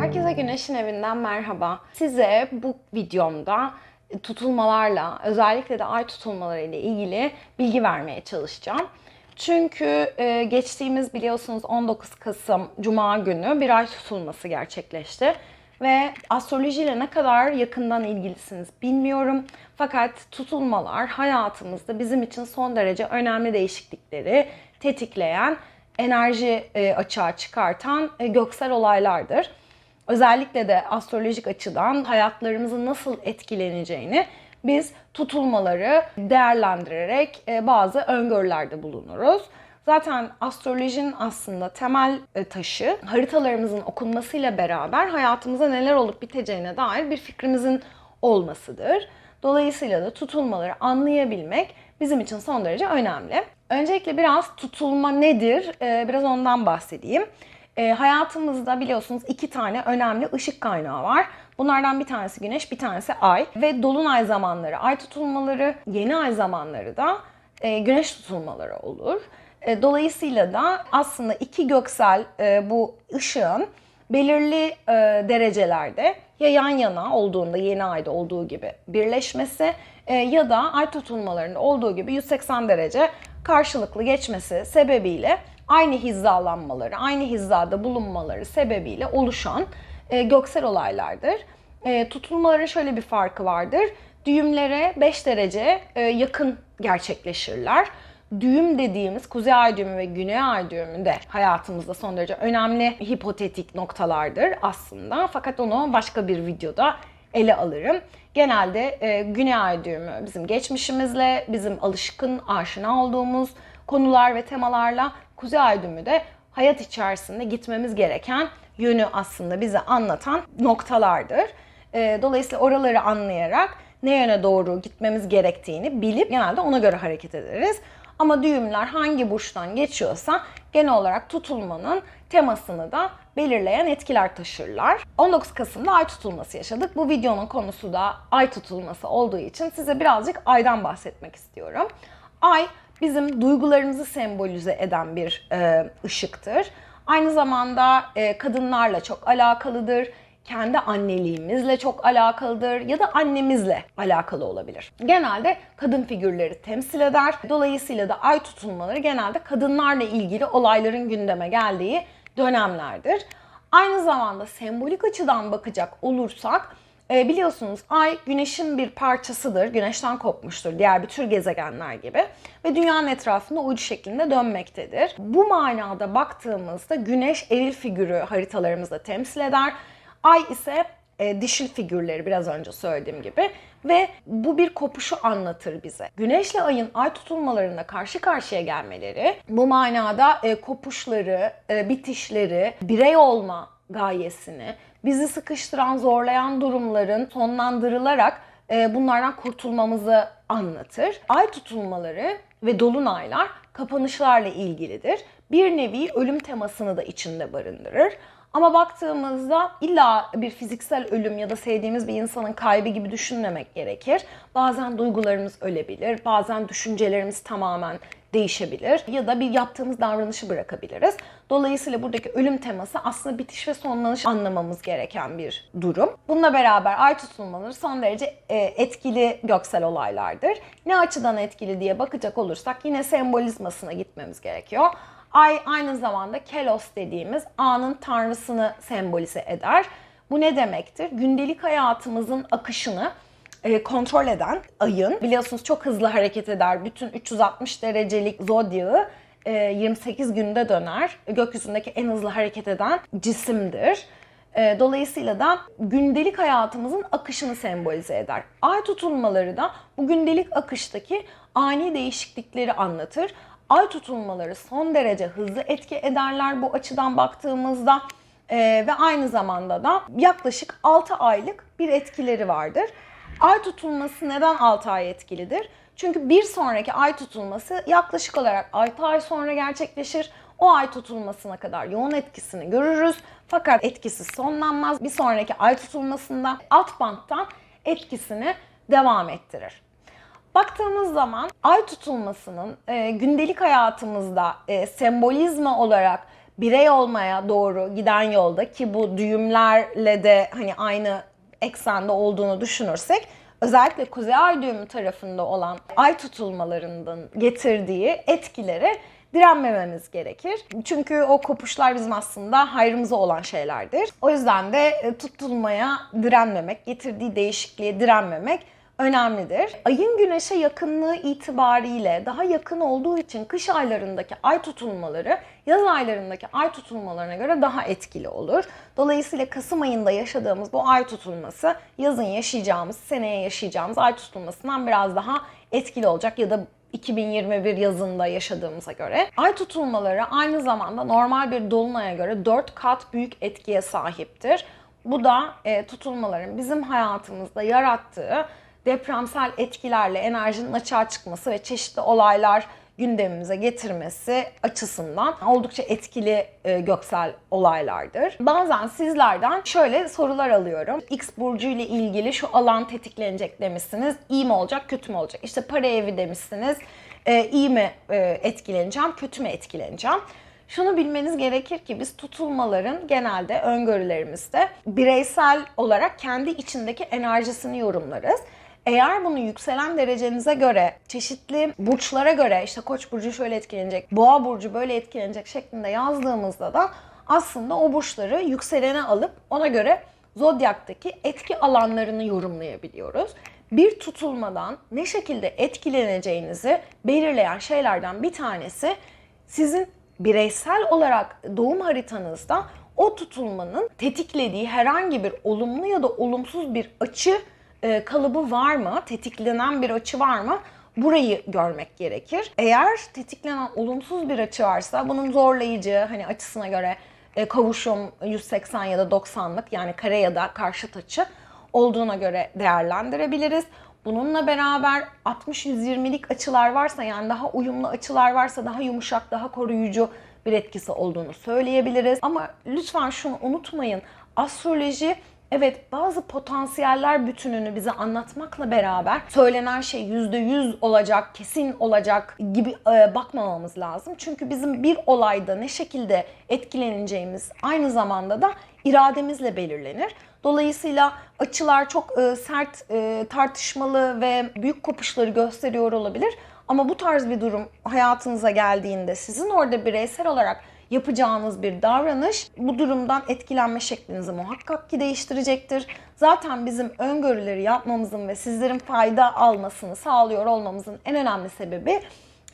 Herkese Güneş'in evinden merhaba. Size bu videomda tutulmalarla, özellikle de ay tutulmaları ile ilgili bilgi vermeye çalışacağım. Çünkü e, geçtiğimiz biliyorsunuz 19 Kasım Cuma günü bir ay tutulması gerçekleşti. Ve astrolojiyle ne kadar yakından ilgilisiniz bilmiyorum. Fakat tutulmalar hayatımızda bizim için son derece önemli değişiklikleri tetikleyen, enerji e, açığa çıkartan e, göksel olaylardır. Özellikle de astrolojik açıdan hayatlarımızın nasıl etkileneceğini biz tutulmaları değerlendirerek e, bazı öngörülerde bulunuruz. Zaten astrolojinin aslında temel e, taşı haritalarımızın okunmasıyla beraber hayatımıza neler olup biteceğine dair bir fikrimizin olmasıdır. Dolayısıyla da tutulmaları anlayabilmek bizim için son derece önemli. Öncelikle biraz tutulma nedir? E, Biraz ondan bahsedeyim. E, hayatımızda biliyorsunuz iki tane önemli ışık kaynağı var. Bunlardan bir tanesi güneş, bir tanesi ay. Ve dolunay zamanları ay tutulmaları, yeni ay zamanları da güneş tutulmaları olur. E, dolayısıyla da aslında iki göksel e, bu ışığın belirli e, derecelerde ya yan yana olduğunda yeni ayda olduğu gibi birleşmesi ya da ay tutulmalarında olduğu gibi 180 derece karşılıklı geçmesi sebebiyle aynı hizalanmaları, aynı hizada bulunmaları sebebiyle oluşan göksel olaylardır. Tutulmaların şöyle bir farkı vardır. Düğümlere 5 derece yakın gerçekleşirler. Düğüm dediğimiz kuzey ay düğümü ve güney ay düğümü de hayatımızda son derece önemli hipotetik noktalardır aslında. Fakat onu başka bir videoda ele alırım. Genelde e, güney ay düğümü bizim geçmişimizle, bizim alışkın, aşina olduğumuz konular ve temalarla kuzey ay düğümü de hayat içerisinde gitmemiz gereken yönü aslında bize anlatan noktalardır. E, dolayısıyla oraları anlayarak ne yöne doğru gitmemiz gerektiğini bilip genelde ona göre hareket ederiz. Ama düğümler hangi burçtan geçiyorsa genel olarak tutulmanın temasını da belirleyen etkiler taşırlar. 19 Kasım'da ay tutulması yaşadık. Bu videonun konusu da ay tutulması olduğu için size birazcık aydan bahsetmek istiyorum. Ay bizim duygularımızı sembolize eden bir e, ışıktır. Aynı zamanda e, kadınlarla çok alakalıdır kendi anneliğimizle çok alakalıdır ya da annemizle alakalı olabilir. Genelde kadın figürleri temsil eder. Dolayısıyla da ay tutulmaları genelde kadınlarla ilgili olayların gündeme geldiği dönemlerdir. Aynı zamanda sembolik açıdan bakacak olursak e, biliyorsunuz ay güneşin bir parçasıdır. Güneşten kopmuştur diğer bütün gezegenler gibi ve dünyanın etrafında uydu şeklinde dönmektedir. Bu manada baktığımızda güneş eril figürü haritalarımızda temsil eder. Ay ise e, dişil figürleri biraz önce söylediğim gibi ve bu bir kopuşu anlatır bize. Güneşle ayın ay tutulmalarında karşı karşıya gelmeleri bu manada e, kopuşları, e, bitişleri, birey olma gayesini, bizi sıkıştıran, zorlayan durumların sonlandırılarak e, bunlardan kurtulmamızı anlatır. Ay tutulmaları ve dolunaylar kapanışlarla ilgilidir. Bir nevi ölüm temasını da içinde barındırır. Ama baktığımızda illa bir fiziksel ölüm ya da sevdiğimiz bir insanın kaybı gibi düşünmemek gerekir. Bazen duygularımız ölebilir, bazen düşüncelerimiz tamamen değişebilir ya da bir yaptığımız davranışı bırakabiliriz. Dolayısıyla buradaki ölüm teması aslında bitiş ve sonlanış anlamamız gereken bir durum. Bununla beraber ay tutulmaları son derece e, etkili göksel olaylardır. Ne açıdan etkili diye bakacak olursak yine sembolizmasına gitmemiz gerekiyor. Ay aynı zamanda Kelos dediğimiz anın tanrısını sembolize eder. Bu ne demektir? Gündelik hayatımızın akışını e, kontrol eden ayın biliyorsunuz çok hızlı hareket eder. Bütün 360 derecelik zodyağı e, 28 günde döner. Gökyüzündeki en hızlı hareket eden cisimdir. E, Dolayısıyla da gündelik hayatımızın akışını sembolize eder. Ay tutulmaları da bu gündelik akıştaki ani değişiklikleri anlatır. Ay tutulmaları son derece hızlı etki ederler bu açıdan baktığımızda. Ee, ve aynı zamanda da yaklaşık 6 aylık bir etkileri vardır. Ay tutulması neden 6 ay etkilidir? Çünkü bir sonraki ay tutulması yaklaşık olarak 6 ay sonra gerçekleşir. O ay tutulmasına kadar yoğun etkisini görürüz. Fakat etkisi sonlanmaz. Bir sonraki ay tutulmasında alt banttan etkisini devam ettirir. Baktığımız zaman ay tutulmasının e, gündelik hayatımızda e, sembolizma olarak birey olmaya doğru giden yolda ki bu düğümlerle de hani aynı eksende olduğunu düşünürsek özellikle kuzey ay düğümü tarafında olan ay tutulmalarının getirdiği etkilere direnmememiz gerekir. Çünkü o kopuşlar bizim aslında hayrımıza olan şeylerdir. O yüzden de e, tutulmaya direnmemek, getirdiği değişikliğe direnmemek önemlidir. Ayın güneşe yakınlığı itibariyle daha yakın olduğu için kış aylarındaki ay tutulmaları yaz aylarındaki ay tutulmalarına göre daha etkili olur. Dolayısıyla Kasım ayında yaşadığımız bu ay tutulması yazın yaşayacağımız, seneye yaşayacağımız ay tutulmasından biraz daha etkili olacak ya da 2021 yazında yaşadığımıza göre. Ay tutulmaları aynı zamanda normal bir dolunaya göre 4 kat büyük etkiye sahiptir. Bu da e, tutulmaların bizim hayatımızda yarattığı depremsel etkilerle enerjinin açığa çıkması ve çeşitli olaylar gündemimize getirmesi açısından oldukça etkili e, göksel olaylardır. Bazen sizlerden şöyle sorular alıyorum. X burcu ile ilgili şu alan tetiklenecek demişsiniz. İyi mi olacak, kötü mü olacak? İşte para evi demişsiniz. E, iyi mi e, etkileneceğim, kötü mü etkileneceğim? Şunu bilmeniz gerekir ki biz tutulmaların genelde öngörülerimizde bireysel olarak kendi içindeki enerjisini yorumlarız. Eğer bunu yükselen derecenize göre, çeşitli burçlara göre işte Koç burcu şöyle etkilenecek, Boğa burcu böyle etkilenecek şeklinde yazdığımızda da aslında o burçları yükselene alıp ona göre zodyaktaki etki alanlarını yorumlayabiliyoruz. Bir tutulmadan ne şekilde etkileneceğinizi belirleyen şeylerden bir tanesi sizin bireysel olarak doğum haritanızda o tutulmanın tetiklediği herhangi bir olumlu ya da olumsuz bir açı e, kalıbı var mı? Tetiklenen bir açı var mı? Burayı görmek gerekir. Eğer tetiklenen olumsuz bir açı varsa bunun zorlayıcı hani açısına göre e, kavuşum 180 ya da 90'lık yani kare ya da karşıt açı olduğuna göre değerlendirebiliriz. Bununla beraber 60-120'lik açılar varsa yani daha uyumlu açılar varsa daha yumuşak, daha koruyucu bir etkisi olduğunu söyleyebiliriz. Ama lütfen şunu unutmayın. Astroloji Evet bazı potansiyeller bütününü bize anlatmakla beraber söylenen şey %100 olacak, kesin olacak gibi e, bakmamamız lazım. Çünkü bizim bir olayda ne şekilde etkileneceğimiz aynı zamanda da irademizle belirlenir. Dolayısıyla açılar çok e, sert, e, tartışmalı ve büyük kopuşları gösteriyor olabilir. Ama bu tarz bir durum hayatınıza geldiğinde sizin orada bireysel olarak yapacağınız bir davranış bu durumdan etkilenme şeklinizi muhakkak ki değiştirecektir. Zaten bizim öngörüleri yapmamızın ve sizlerin fayda almasını sağlıyor olmamızın en önemli sebebi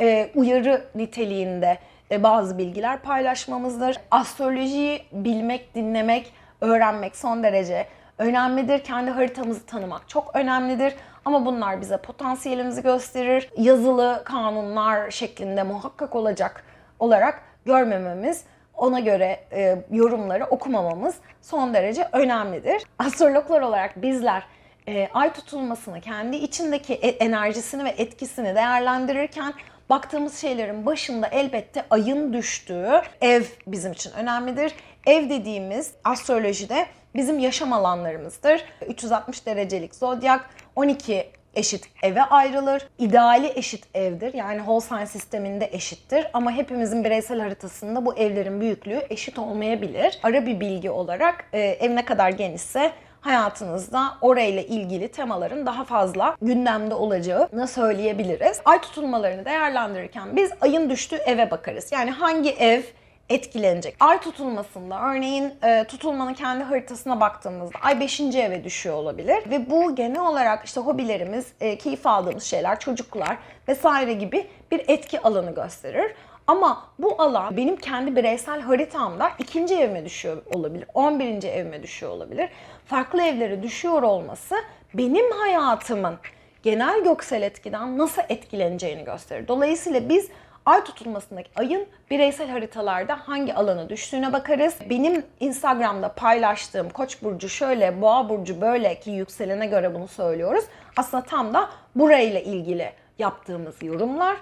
e, uyarı niteliğinde e, bazı bilgiler paylaşmamızdır. Astrolojiyi bilmek, dinlemek, öğrenmek son derece önemlidir. Kendi haritamızı tanımak çok önemlidir. Ama bunlar bize potansiyelimizi gösterir. Yazılı kanunlar şeklinde muhakkak olacak olarak görmememiz, ona göre e, yorumları okumamamız son derece önemlidir. Astrologlar olarak bizler e, ay tutulmasını, kendi içindeki e, enerjisini ve etkisini değerlendirirken baktığımız şeylerin başında elbette ayın düştüğü ev bizim için önemlidir. Ev dediğimiz astrolojide bizim yaşam alanlarımızdır. 360 derecelik zodyak, 12 eşit eve ayrılır. İdeali eşit evdir. Yani sign sisteminde eşittir. Ama hepimizin bireysel haritasında bu evlerin büyüklüğü eşit olmayabilir. Ara bir bilgi olarak e, ev ne kadar genişse hayatınızda orayla ilgili temaların daha fazla gündemde olacağını söyleyebiliriz. Ay tutulmalarını değerlendirirken biz ayın düştüğü eve bakarız. Yani hangi ev etkilenecek. Ay tutulmasında örneğin e, tutulmanın kendi haritasına baktığımızda ay 5. eve düşüyor olabilir ve bu genel olarak işte hobilerimiz, e, keyif aldığımız şeyler, çocuklar vesaire gibi bir etki alanı gösterir. Ama bu alan benim kendi bireysel haritamda ikinci evime düşüyor olabilir, 11. evime düşüyor olabilir. Farklı evlere düşüyor olması benim hayatımın genel göksel etkiden nasıl etkileneceğini gösterir. Dolayısıyla biz ay tutulmasındaki ayın bireysel haritalarda hangi alana düştüğüne bakarız. Benim Instagram'da paylaştığım Koç burcu şöyle, Boğa burcu böyle ki yükselene göre bunu söylüyoruz. Aslında tam da burayla ilgili yaptığımız yorumlar.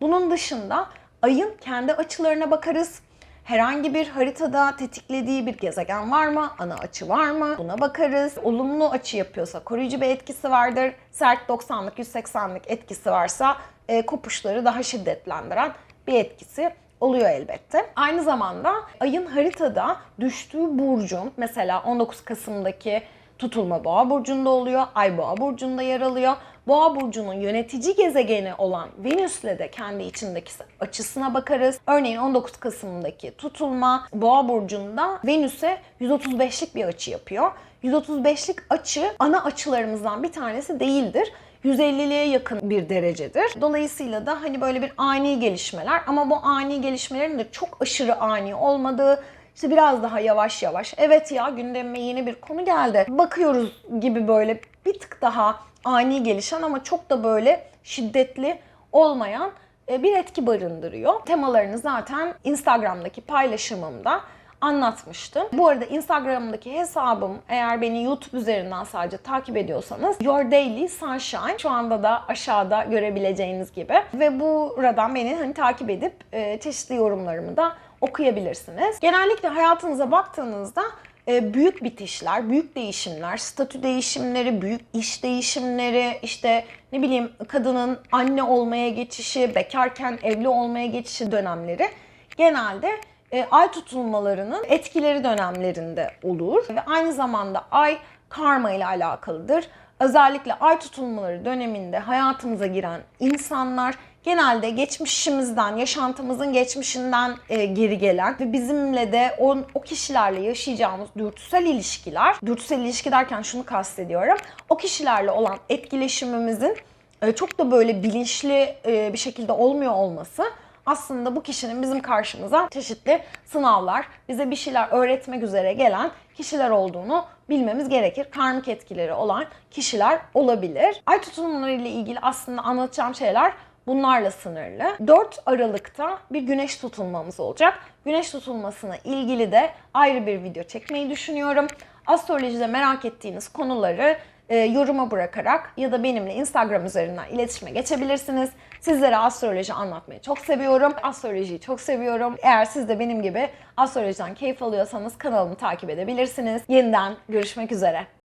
Bunun dışında ayın kendi açılarına bakarız. Herhangi bir haritada tetiklediği bir gezegen var mı? Ana açı var mı? Buna bakarız. Olumlu açı yapıyorsa koruyucu bir etkisi vardır. Sert 90'lık, 180'lik etkisi varsa e, kopuşları daha şiddetlendiren bir etkisi oluyor elbette. Aynı zamanda ayın haritada düştüğü burcun mesela 19 Kasım'daki tutulma Boğa burcunda oluyor. Ay Boğa burcunda yer alıyor. Boğa burcunun yönetici gezegeni olan Venüs'le de kendi içindeki açısına bakarız. Örneğin 19 Kasım'daki tutulma Boğa burcunda Venüs'e 135'lik bir açı yapıyor. 135'lik açı ana açılarımızdan bir tanesi değildir. 150'liğe yakın bir derecedir. Dolayısıyla da hani böyle bir ani gelişmeler ama bu ani gelişmelerin de çok aşırı ani olmadığı, işte biraz daha yavaş yavaş evet ya gündemime yeni bir konu geldi. Bakıyoruz gibi böyle bir tık daha ani gelişen ama çok da böyle şiddetli olmayan e, bir etki barındırıyor. Temalarını zaten Instagram'daki paylaşımımda anlatmıştım. Bu arada Instagram'daki hesabım eğer beni YouTube üzerinden sadece takip ediyorsanız Your Daily Sunshine şu anda da aşağıda görebileceğiniz gibi ve buradan beni hani takip edip e, çeşitli yorumlarımı da okuyabilirsiniz. Genellikle hayatınıza baktığınızda büyük bitişler, büyük değişimler, statü değişimleri, büyük iş değişimleri, işte ne bileyim kadının anne olmaya geçişi, bekarken evli olmaya geçişi dönemleri genelde e, ay tutulmalarının etkileri dönemlerinde olur ve aynı zamanda ay karma ile alakalıdır. Özellikle ay tutulmaları döneminde hayatımıza giren insanlar genelde geçmişimizden, yaşantımızın geçmişinden e, geri gelen ve bizimle de o, o kişilerle yaşayacağımız dürtüsel ilişkiler, dürtüsel ilişki derken şunu kastediyorum, o kişilerle olan etkileşimimizin e, çok da böyle bilinçli e, bir şekilde olmuyor olması aslında bu kişinin bizim karşımıza çeşitli sınavlar, bize bir şeyler öğretmek üzere gelen kişiler olduğunu bilmemiz gerekir. Karmik etkileri olan kişiler olabilir. Ay tutulmaları ile ilgili aslında anlatacağım şeyler bunlarla sınırlı. 4 Aralık'ta bir güneş tutulmamız olacak. Güneş tutulmasına ilgili de ayrı bir video çekmeyi düşünüyorum. Astrolojide merak ettiğiniz konuları e, yoruma bırakarak ya da benimle Instagram üzerinden iletişime geçebilirsiniz. Sizlere astroloji anlatmayı çok seviyorum. Astrolojiyi çok seviyorum. Eğer siz de benim gibi astrolojiden keyif alıyorsanız kanalımı takip edebilirsiniz. Yeniden görüşmek üzere.